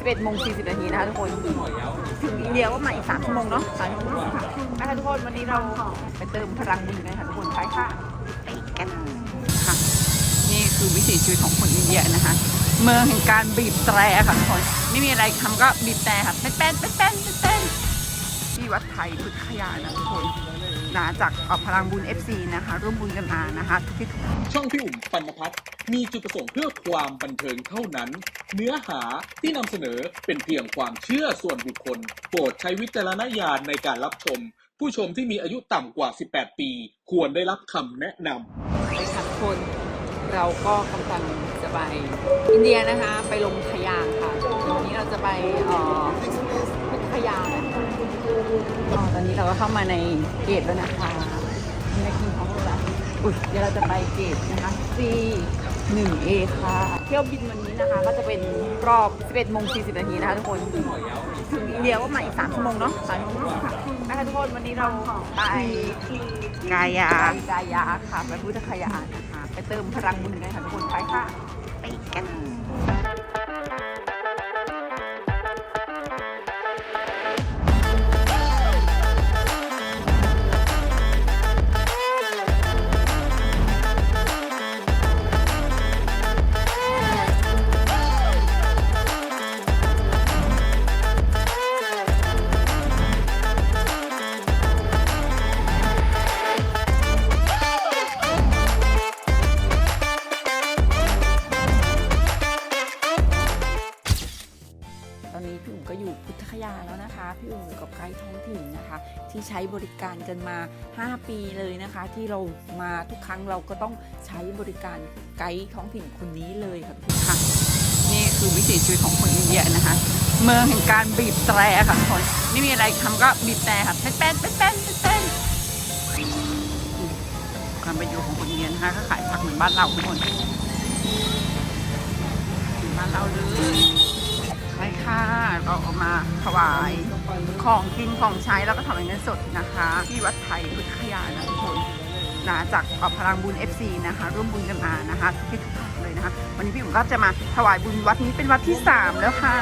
11โมง40นาทีนะคะทุกคน ถึงอินเดียก็มาอีก3ชั่วโมงเนาะสามชั่วโมงค่ะนะคะทุกคนวันนี้เราไปเติมพลังบุญกันค่ะทุกคนไปค่ะไปกันค่ะ นี่คือวิถีชีวิตของคนอินเดียนะคะ เมืองแห่งการบีบแตรค่ะทุกคน ไม่มีอะไรทำก็บีบแตรค่ะเป็นเป็นเป็นเป็นเป็นเป็นที่วัดไทยพุทธคยานะทุกคน นะจากเอ่อพลังบุญ FC นะคะ ร่วมบุญกันมานะคะ ทุกที่ทุกช่องพี่อุ่มปันพัฒน์มีจุดประสงค์เพื่อความบันเทิงเท่านั้น เนื้อหาที่นำเสนอเป็นเพียงความเชื่อส่วนบุคคล โปรดใช้วิจารณญาณในการรับชม ผู้ชมที่มีอายุต่ำกว่า 18 ปี ควรได้รับคำแนะนำไปค่ะทุกคนเราก็กำลังจะไปอินเดียนะคะ ไปลงขยางค่ะวันนี้เราจะไปเอ่อพุทธคยานะคะอ๋อ ตอนนี้เราก็เข้ามาในเกตแล้วนะคะมีนักกินของเราอุ้ยเดี๋ยวเราจะไปเกตนะคะ C 1 A ค่ะ เที่ยวบินวันนี้นะคะ ก็จะเป็นรอบ 11โมง40นาทีนะคะทุกคนถึงอินเดียก็มาอีก3ชั่วโมงเนาะสามชั่วโมงค่ะนะคะทุกคนวันนี้เราไปกายากายาค่ะไปพุทธคยานะคะ ไปเติมพลังบุญกันค่ะทุกคนไปค่ะ ไปกัน ตอนนี้พี่อุ๋มก็อยู่พุทธคยาแล้วนะคะ พี่อุ๋มอยู่กับไกด์ท้องถิ่นนะคะ ที่ใช้บริการกันมา 5 ปีเลยนะคะ ที่เรามาทุกครั้งเราก็ต้องใช้บริการไกด์ท้องถิ่นคนนี้เลยค่ะทุกคนค่ะนี่คือวิถีชีวิตของคนอินเดียนะคะ เมืองแห่งการบีบแตรค่ะทุกคนไม่มีอะไรทำก็บีบแตรค่ะเป็นเป็นเป็นเป็นเป็นเป็นความเป็นอยู่ของคนอินเดียนะคะก็ขายผักเหมือนบ้านเราทุกคน ถวายของกินของใช้แล้วก็ถวายเงินสดนะคะ ที่วัดไทยพุทธคยานะทุกคนนะจากออพลังบุญ FC นะคะ ร่วมบุญกันมานะคะทุกทุกท่านเลยนะคะ วันนี้พี่ผมก็จะมาถวายบุญวัดนี้เป็นวัดที่ 3 แล้วค่ะ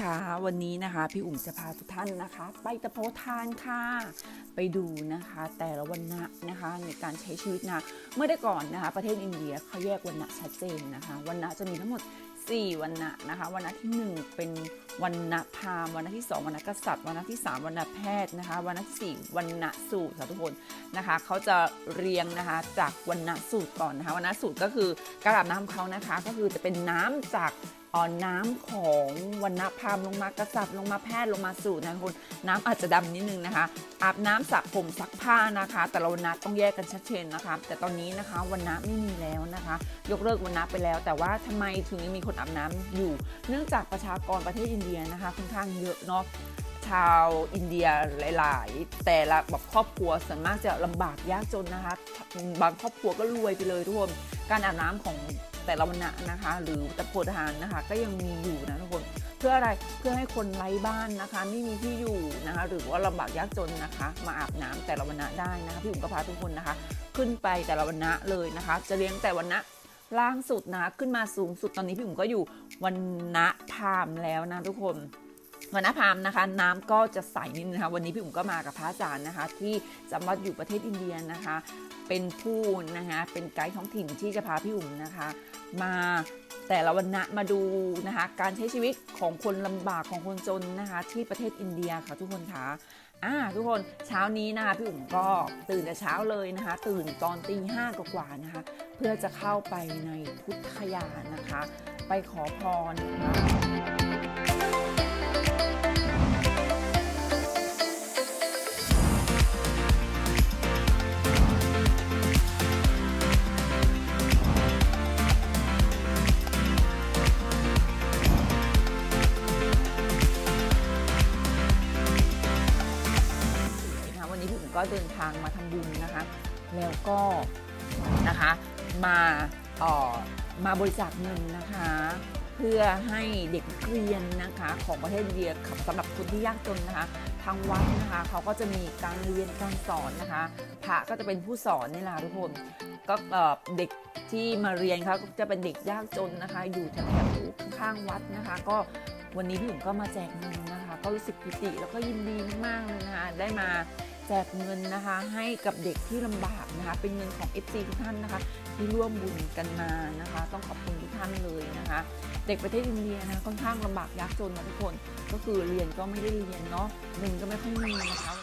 คะวันนี้นะคะพี่อุ๋มจะพาทุกท่านนะคะ ไปตะโพทานค่ะ ไปดูนะคะ แต่ละวันนะนะคะในการใช้ชีวิตนะเมื่อได้ก่อนนะคะ ประเทศอินเดียเขาแยกวันนะชัดเจนนะคะวันนะจะมีทั้งหมด 4 วันนะนะคะวันนะที่ 1 เป็นวันนะพราหมณ์วันนะที่ 2 วันนะกษัตริย์วันนะที่ 3 วันนะแพทย์นะคะวันนะที่4วันนะสูตรค่ะทุกคนนะคะเขาจะเรียงนะคะจากวันนะสูตรก่อนนะคะวันนะสูตรก็คือการอาบน้ำของเขานะคะก็คือจะเป็นน้ำจาก น้ำของวรรณพามลงมากษัตริย์ลงมาแพทย์ลงมาสู่นะคุณน้ำอาจจะดำนิดนึงนะคะ อาบน้ำสระผมซักผ้านะคะ แต่ละวันนะต้องแยกกันชัดเจนนะคะ แต่ตอนนี้นะคะวันนะไม่มีแล้วนะคะ ยกเลิกวันนะไปแล้ว แต่ว่าทำไมถึงยังมีคนอาบน้ำอยู่ เนื่องจากประชากรประเทศอินเดียนะคะค่อนข้างเยอะเนาะชาวอินเดียหลาย ๆ แต่ละแบบครอบครัวส่วนมากจะลำบากยากจนนะคะ บางครอบครัวก็รวยไปเลยทุกคนการอาบน้ำของ แต่ละวันนะนะคะ หรือตะโพทหารนะคะ ก็ยังมีอยู่นะทุกคนเพื่ออะไรเพื่อให้คนไร้บ้านนะคะ ไม่มีที่อยู่นะคะ หรือว่าลำบากยากจนนะคะ มาอาบน้ำแต่ละวันนะได้นะคะพี่อุ๋มก็พาทุกคนนะคะ ขึ้นไปแต่ละวันนะเลยนะคะ จะเลี้ยงแต่วันนะล่างสุดนะขึ้นมาสูงสุดตอนนี้พี่อุ๋มก็อยู่วันนะพาหมณ์แล้วนะทุกคน วันหน้าพามนะคะ น้ำก็จะใสนิดนึงนะคะวันนี้พี่อุ๋มก็มากับพระอาจารย์นะคะ ที่จำวัดอยู่ประเทศอินเดียนะคะ เป็นผู้นะคะเป็นไกด์ท้องถิ่นที่จะพาพี่อุ๋มนะคะ มาแต่ละวันนะมาดูนะคะการใช้ชีวิตของคนลำบากของคนจนนะคะ ที่ประเทศอินเดียค่ะทุกคนคะอ่าทุกคนเช้านี้นะคะพี่อุ๋มก็ตื่นแต่เช้าเลยนะคะ ตื่นตอนตีห้ากว่าๆนะคะ เพื่อจะเข้าไปในพุทธยานะคะ ไปขอพรนะคะ เดินทางมาทำบุญนะคะ แล้วก็นะคะมาออมาบริจาคเงินนะคะ เพื่อให้เด็กเรียนนะคะของประเทศอินเดียสำหรับคนที่ยากจนนะคะ ทางวัดนะคะเขาก็จะมีการเรียนการสอนนะคะ พระก็จะเป็นผู้สอนนี่แหละทุกคนก็เด็กที่มาเรียนเขาจะเป็นเด็กยากจนนะคะ อยู่แถวๆข้างวัดนะคะ ก็วันนี้พี่อุ๋มก็มาแจกเงินนะคะ ก็รู้สึกปิติแล้วก็ยินดีมากๆเลยนะคะได้มา แจกเงินนะคะให้กับเด็กที่ลำบากนะคะ เป็นเงินของ FC ทุกท่านนะคะ ที่ร่วมบุญกันมานะคะ ต้องขอบคุณทุกท่านเลยนะคะ เด็กประเทศอินเดียนะค่อนข้างลำบากยากจนนะทุกคนก็คือเรียนก็ไม่ได้เรียนเนาะเงินก็ไม่ค่อยมีนะคะ